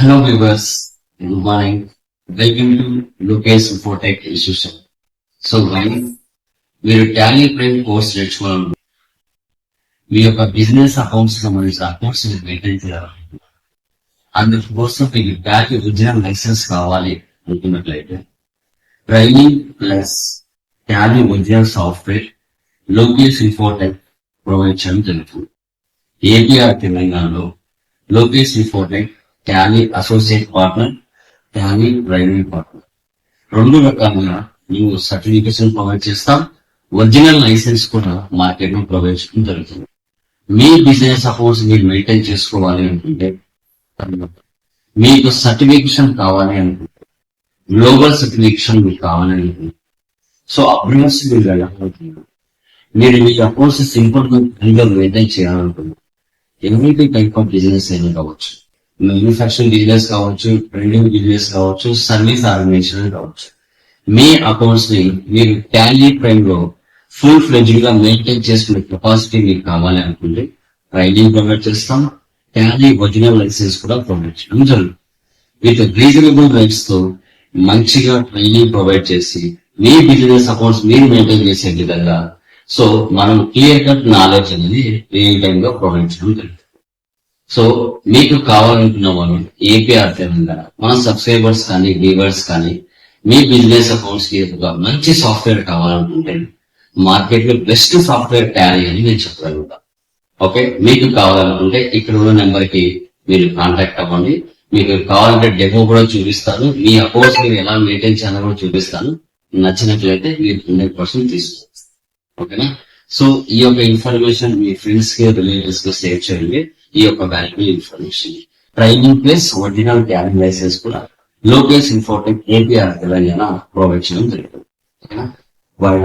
Hello viewers good morning welcome to Lokesh Infotech institution so guys, మీరు Tally Prime course నేర్చుకోవాలి మీ యొక్క business accounts సంబంధించిన accounts మీరు మెయింటైన్ చేయాలి అందుకోసం మీకు బ్యాంక్ ఒరిజినల్ లైసెన్స్ కావాలి అనుకున్నట్లయితే training plus Tally original software Lokesh Infotech provide చేయడం జరుగుతుంది. ఏపీఆర్ తెలంగాణలో Lokesh Infotech Tally associate partner Tally driving partner రెండు రకాలుగా ನೀವು సర్టిఫికేషన్ ప్రొవైడ్ చేస్తాం ఒరిజినల్ లైసెన్స్ కూడా మార్కెట్లో ప్రొవైడ్ చేయడం జరుగుతుంది. మీ బిజినెస్ సపోజ్ మీరు మెయింటైన్ చేసుకోవాలి అనుకుంటే మీకు సర్టిఫికేషన్ కావాలి అనుకుంటే గ్లోబల్ సర్టిఫికేషన్ మీకు కావాలి అనుకుంటే సో అప్రెన్స్ మీరు వెళ్ళాలనుకుంటున్నారు మీరు మీ అకౌంట్స్ సింపుల్గా మెయింటైన్ చేయాలనుకుంటున్నారు ఎవ్రీ టైప్ ఆఫ్ బిజినెస్ అయినా కావచ్చు. మ్యానుఫ్యాక్చరింగ్ బిజినెస్ కావచ్చు ట్రేడింగ్ బిజినెస్ కావచ్చు సర్వీస్ ఆర్గనైజేషన్ కావచ్చు. మీ అకౌంట్స్ని మీరు టాలీ ప్రైమ్లో ఫుల్ ఫ్లెడ్జ్డ్గా మెయింటైన్ చేసుకునే కెపాసిటీ మీకు కావాలి అనుకుంటే ట్రైనింగ్ ప్రొవైడ్ చేస్తాం. టాలీ ఒరిజినల్ లైసెన్స్ కూడా ప్రొవైడ్ చేయడం జరుగుతుంది విత్ రీజనబుల్ రేట్స్తో మంచిగా ట్రైనింగ్ ప్రొవైడ్ చేసి మీ బిజినెస్ అకౌంట్స్ మీరు మెయింటైన్ చేసే విధంగా సో మనం క్లియర్ కట్ నాలెడ్జ్ అనేది రియల్ టైమ్గా ప్రొవైడ్ చేయడం జరుగుతుంది. సో మీకు కావాలనుకున్న వాళ్ళు ఏపీఆర్ తెలంగాణ మన సబ్స్క్రైబర్స్ కానీ వ్యూవర్స్ కానీ మీ బిజినెస్ అకౌంట్స్కి ఒక మంచి సాఫ్ట్వేర్ కావాలనుకుంటే మార్కెట్లో బెస్ట్ సాఫ్ట్వేర్ టాలీ అని నేను చెప్పగలుగుతా. ఓకే? మీకు కావాలనుకుంటే ఇక్కడ ఉన్న నెంబర్కి మీరు కాంటాక్ట్ అవ్వండి. మీకు కావాలంటే డెమో కూడా చూపిస్తాను. మీ అకౌంట్స్ మీరు ఎలా మెయింటైన్ చేయాలో కూడా చూపిస్తాను. నచ్చినట్లయితే మీరు హండ్రెడ్ పర్సెంట్ తీసుకోవచ్చు. ఓకేనా? సో ఈ యొక్క ఇన్ఫర్మేషన్ మీ ఫ్రెండ్స్కి రిలేటివ్స్కి షేర్ చేయండి. ఈ యొక్క valuable information training plus original carrying licence కూడా లోకేష్ ఇన్ఫోటెక్ ఏపీఆర్ తెలంగాణ ప్రొవైడ్ చేయడం జరుగుతుంది. వాళ్ళ